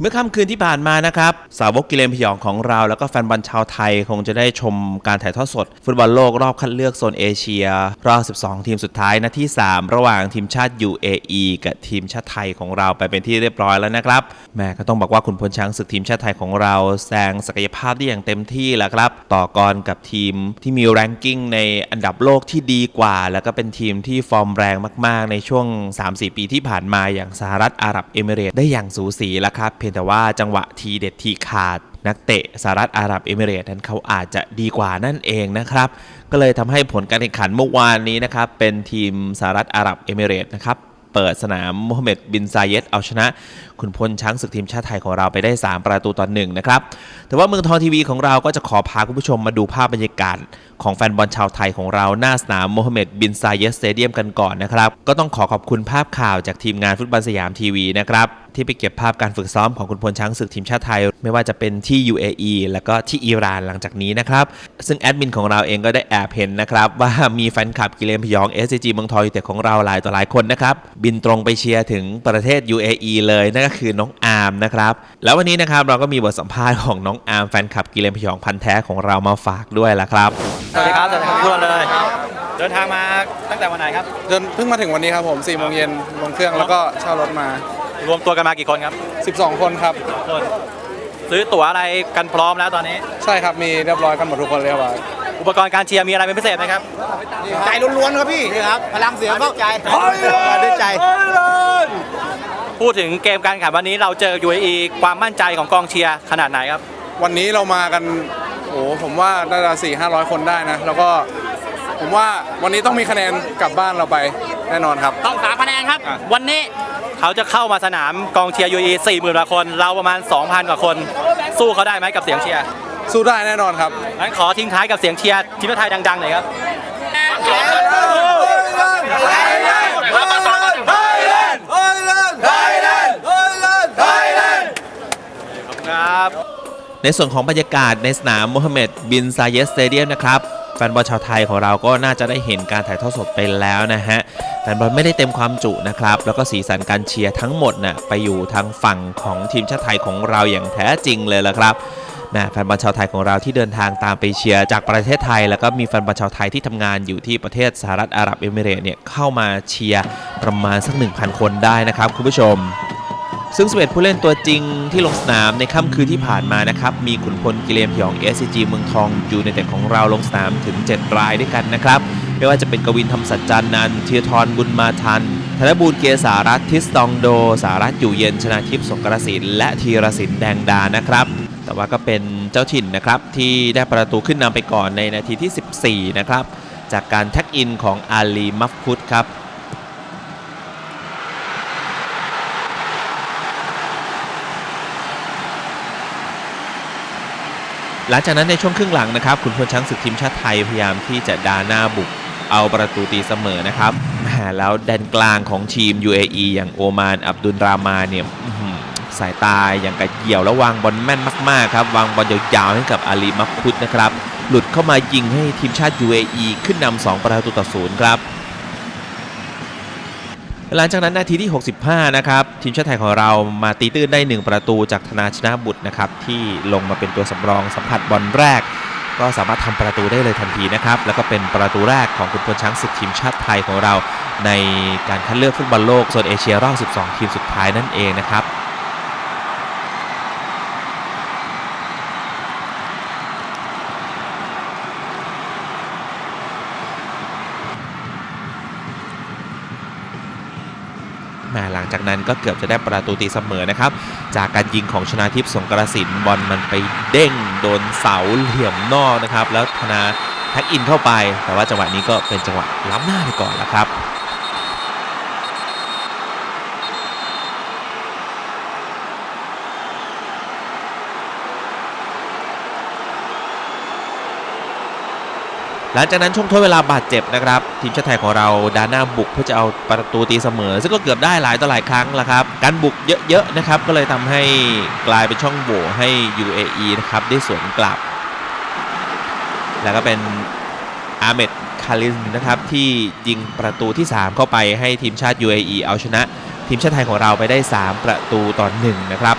เมื่อค่ำคืนที่ผ่านมานะครับ สาวกกิเลนพยองของเรา แล้วก็แฟนบอลชาวไทยคงจะได้ชมการถ่ายทอดสด ฟุตบอลโลกรอบคัดเลือกโซนเอเชีย รอบ 12 ทีมสุดท้ายนาที่ 3 ระหว่างทีมชาติ UAE กับทีมชาติไทยของเราไปเป็นที่เรียบร้อยแล้วนะครับแม่ก็ต้องบอกว่าคุณพลช้างศึกทีมชาติไทยของเราแสดงศักยภาพได้อย่างเต็มที่แล้วครับ ต่อกรกับทีมที่มีแรงกิ้งในอันดับโลกที่ดีกว่า แล้วก็เป็นทีมที่ฟอร์มแรงมาก ๆ ในช่วง 3-4 ปีที่ผ่านมาอย่างสหรัฐอาหรับเอมิเรตส์ได้อย่างสูสีแล้วครับพียงแต่ว่าจังหวะทีเด็ดทีขาด นักเตะสหรัฐอาหรับเอมิเรตส์นั้นเขาอาจจะดีกว่านั่นเองนะครับ ก็เลยทำให้ผลการแข่งขันเมื่อวานนี้นะครับ เป็นทีมสหรัฐอาหรับเอมิเรตส์นะครับเปิดสนามโมฮัมเหม็ดบินซาเยตเอาชนะ คุณพลช้างศึกทีมชาติไทยของเราไปได้ 3 ประตูต่อหนึ่งนะครับ แต่ว่าเมืองทองทีวีของเราก็จะขอพาคุณผู้ชมมาดูภาพบรรยากาศของแฟนบอลชาวไทยของเราหน้าสนามโมฮัมเหม็ดบินซาเยตสเตเดียมกันก่อนนะครับ ก็ต้องขอขอบคุณภาพข่าวจากทีมงานฟุตบอลสยามทีวีนะครับที่ไปเก็บภาพการฝึกซ้อมของคุณพลช้างศึกทีมชาติไทย ไม่ว่าจะเป็นที่ UAE แล้วก็ที่อิหร่านหลังจากนี้นะครับ ซึ่งแอดมินของเราเองก็ได้แอบเห็นนะครับว่ามีแฟนคลับกิเลนพยอง SCG เมืองทองยูไนเต็ดของเราหลายต่อหลายคนนะครับบินตรงไปเชียร์ถึงประเทศ UAE เลยนั่นก็คือน้องอาร์มนะครับ แล้ววันนี้นะครับเราก็มีบทสัมภาษณ์ของน้องอาร์มแฟนคลับกิเลนพยองพันธุ์แท้ของเรามาฝากด้วยละครับ สวัสดีครับสวัสดีครับทุกคนเลย เดินทางมาตั้งแต่วันไหนครับ จนเพิ่งมาถึงวันนี้ครับผม4โมงเย็นลงเครื่องแล้วก็เช่ารถมา รวมตัวกันมากี่คนครับ 12 คนครับ คนซื้อตั๋วอะไรกันพร้อมแล้วตอนนี้ ใช่ครับมีเรียบร้อยกันหมดทุกคนเลยครับอุปกรณ์การเชียร์มีอะไรเป็นพิเศษไหมครับ ใจล้วนๆครับพี่ นี่ครับ พลังเสียงก็ใจด้วยใจ พูดถึงเกมการแข่งขันวันนี้เราเจอ UAE ความมั่นใจของกองเชียร์ขนาดไหนครับ วันนี้เรามากันโอ้ผมว่าน่าจะสี่ห้าร้อยคนได้นะ แล้วก็ผมว่าวันนี้ต้องมีคะแนนกลับบ้านเราไปแน่นอนครับ ต้องสามคะแนนครับวันนี้เขาจะเข้ามาสนามกองเชียร์ UAE 4 0,000กว่าคน เราประมาณ 2,000 กว่าคน สู้เขาได้ไหมกับเสียงเชียร์สู้ได้แน่นอนครับ งั้นขอทิ้งท้ายกับเสียงเชียร์ทีมชาติไทยดังๆหน่อยครับ ครับ ในส่วนของบรรยากาศในสนามโมฮัมเหม็ดบินซาเยสสเตเดียมนะครับแฟนบอลชาวไทยของเราก็น่าจะได้เห็นการถ่ายทอดสดไปแล้วนะฮะแฟนบอลไม่ได้เต็มความจุนะครับ แล้วก็สีสันการเชียร์ทั้งหมดน่ะไปอยู่ทางฝั่งของทีมชาติไทยของเราอย่างแท้จริงเลยละครับแหม่แฟนบอลชาวไทยของเราที่เดินทางตามไปเชียร์จากประเทศไทย แล้วก็มีแฟนบอลชาวไทยที่ทำงานอยู่ที่ประเทศสหรัฐอาหรับเอมิเรตส์เนี่ยเข้ามาเชียร์ประมาณสัก 1,000 คนได้นะครับคุณผู้ชม ซึ่ง 11 ผู้เล่นตัวจริงที่ลงสนามในค่ำคืนที่ผ่านมานะครับ มีขุนพลกิเลนพยอง SCG เมืองทองยูไนเต็ดของเราลงสนามถึง 7 รายด้วยกันนะครับ ไม่ว่าจะเป็นกวินธรรมสัจจานันท์เทียทรบุญมาทัน ธนบูรเกษารัตทิสตองโด สารัตอยู่เย็นชนาทิพย์สงกรสินและธีรศินแดงดานะครับ แต่ว่าก็เป็นเจ้าถิ่นนะครับที่ได้ประตูขึ้นนำไปก่อนในนาทีที่ 14 นะครับจากการแท็กอินของอาลีมัฟคุดครับ หลังจากนั้นในช่วงครึ่งหลังนะครับขุนพลช้างศึกทีมชาติไทยพยายามที่จะดาหน้าบุกเอาประตูตีเสมอนะครับแล้วแดนกลางของทีม UAE อย่างโอมาน อับดุลรามาเนี่ยสายตาอย่างกระเหี่ยวแล้ววางบอลแม่นมากๆครับ วางบอลยาวๆให้กับอาลีมักคุดนะครับ หลุดเข้ามายิงให้ทีมชาติ UAE ขึ้นนำ2ประตูต่อศูนย์ครับ หลังจากนั้นนาทีที่ 65 นะครับ ทีมชาติไทยของเรามาตีตื้นได้ 1 ประตูจากธนาชนะบุตรนะครับ ที่ลงมาเป็นตัวสำรองสัมผัสบอลแรก ก็สามารถทำประตูได้เลยทันทีนะครับ แล้วก็เป็นประตูแรกของคุณพลช้างศึกทีมชาติไทยของเรา ในการคัดเลือกฟุตบอลโลกโซนเอเชียรอบ 12 ทีมสุดท้ายนั่นเองนะครับ แหมาหลังจากนั้นก็เกือบจะได้ประตูตีเสมอนะครับ จากการยิงของชนาทิพย์สงกรสินบอลมันไปเด้งโดนเสาเหลี่ยมนอกนะครับ แล้วธนาแท็กอินเข้าไป แต่ว่าจังหวะนี้ก็เป็นจังหวะล้ำหน้าไปก่อนแล้วครับ หลังจากนั้นช่วงทดเวลาบาดเจ็บนะครับทีมชาติไทยของเราดาน้าบุกเพื่อจะเอาประตูตีเสมอ ซึ่งก็เกือบได้หลายต่อหลายครั้งล้วครับการบุกเยอะๆนะครับก็เลยทำให้กลายเป็นช่องโหว่ให้ UAE นะครับได้สวนกลับ แล้วก็เป็นอาเมดคารินนะครับที่ยิงประตูที่ 3 เข้าไปให้ทีมชาติ UAE เอาชนะ ทีมชาติไทยของเราไปได้ 3 ประตูต่อ1นะครับ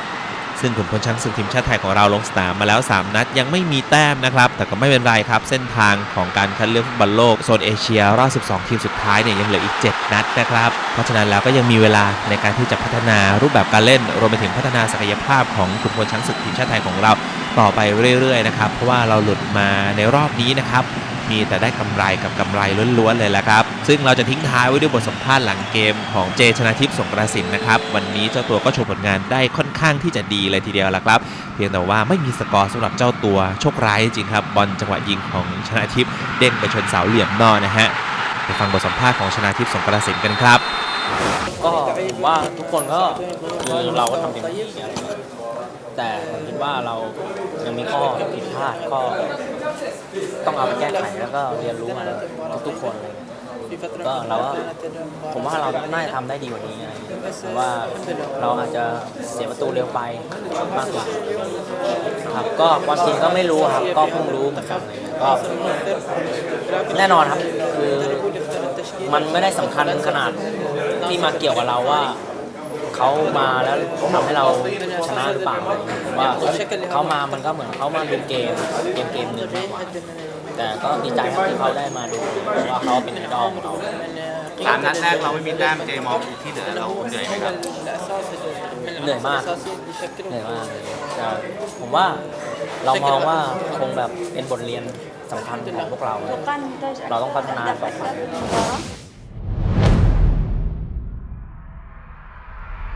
ซึ่งขุนพลช้างศึกทีมชาติไทยของเราลงสนามมาแล้ว 3 นัดยังไม่มีแต้มนะครับ แต่ก็ไม่เป็นไรครับ เส้นทางของการคัดเลือกฟุตบอลโลกโซนเอเชียรอบ 12 ทีมสุดท้ายเนี่ยยังเหลืออีก 7 นัดนะครับ เพราะฉะนั้นแล้วก็ยังมีเวลาในการที่จะพัฒนารูปแบบการเล่นรวมไปถึงพัฒนาศักยภาพของขุนพลช้างศึกทีมชาติไทยของเราต่อไปเรื่อยๆนะครับเพราะว่าเราหลุดมาในรอบนี้นะครับ มีแต่ได้กำไรกับกำไรล้วนๆเลยแหละครับ ซึ่งเราจะทิ้งท้ายไว้ด้วยบทสัมภาษณ์หลังเกมของเจชนาทิพย์สงกระสินนะครับวันนี้เจ้าตัวก็โชว์ผลงานได้ค่อนข้างที่จะดีเลยทีเดียวละครับ เพียงแต่ว่าไม่มีสกอร์สำหรับเจ้าตัวโชคร้ายจริงครับบอลจังหวะยิงของชนาทิพย์เด้งไปชนเสาเหลี่ยมนอกนะฮะไปฟังบทสัมภาษณ์ของชนาทิพย์สงกระสินกันครับก็ผมว่าทุกคนก็คือเราก็ทำเต็มที่ แต่ผมคิดว่าเรายังมีข้อผิดพลาดข้อต้องเอาไปแก้ไขแล้วก็เรียนรู้มาทุกๆคนเลยก็เราก็ผมว่าเราน่าจะทำได้ดีกว่านี้อะไงผมว่าเราอาจจะเสียประตูเร็วไปมากกว่าครับก็ความจริงก็ไม่รู้ครับ ก็เพิ่งรู้เหมือนกันเงี้ยก็แน่นอนครับ คือมันไม่ได้สำคัญขนาดที่มาเกี่ยวกับเราว่า เขามาแล้วทำให้เราชนะหรือเปล่าอะไรอย่างเงี้ยผมว่าเขามามันก็เหมือนเขามาดูเกมเกมเกมหนึ่งมากกว่าแต่ก็ดีใจครับที่เขาได้มาดูเพราะว่าเขาเป็นไอดอลของเรา สามนัดแรกเราไม่มีแต้มเจมองที่เหลือเราเหนื่อยไหมครับ เหนื่อยมาก เหนื่อยมากเลยแต่ผมว่าเรามองว่าคงแบบเป็นบทเรียนสำคัญของพวกเรา เราต้องพัฒนาต่อไป